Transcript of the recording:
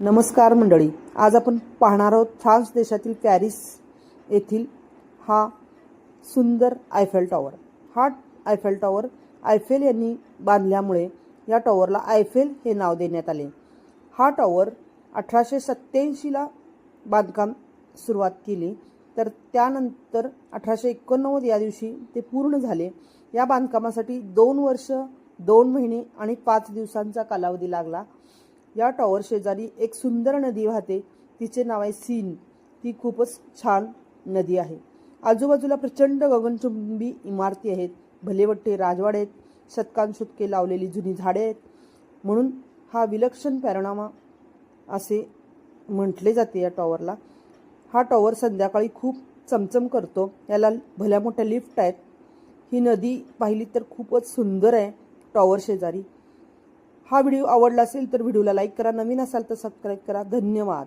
नमस्कार मंडळी. आज आपण पाहणार आहोत फ्रान्स देशातील पॅरिस येथील हा सुंदर आयफेल टॉवर. हा आयफेल टॉवर आयफेल यांनी बांधल्यामुळे या टॉवरला आयफेल हे नाव देण्यात आले. हा टॉवर अठराशे सत्त्याऐंशीला बांधकाम सुरुवात केली. तर त्यानंतर अठराशे एकोणनव्वद या दिवशी ते पूर्ण झाले. या बांधकामासाठी दोन वर्ष दोन महिने आणि पाच दिवसांचा कालावधी लागला. या टॉवर शेजारी एक सुंदर नदी वाहते. तिचे नाव आहे सीन. ती खूपच छान नदी आहे. आजूबाजूला प्रचंड गगनचुंबी इमारती आहेत. भलेवट्टे राजवाडे आहेत. शतकांशतके लावलेली जुनी झाडे आहेत. म्हणून हा विलक्षण पॅरोनामा असे म्हटले जाते या टॉवरला हा टॉवर संध्याकाळी खूप चमचम करतो. याला भल्या मोठ्या लिफ्ट आहेत. ही नदी पाहिली तर खूपच सुंदर आहे टॉवर शेजारी. हा व्हिडिओ आवडला असेल तर व्हिडिओला लाईक करा. नवीन असाल तर सबस्क्राईब करा. धन्यवाद.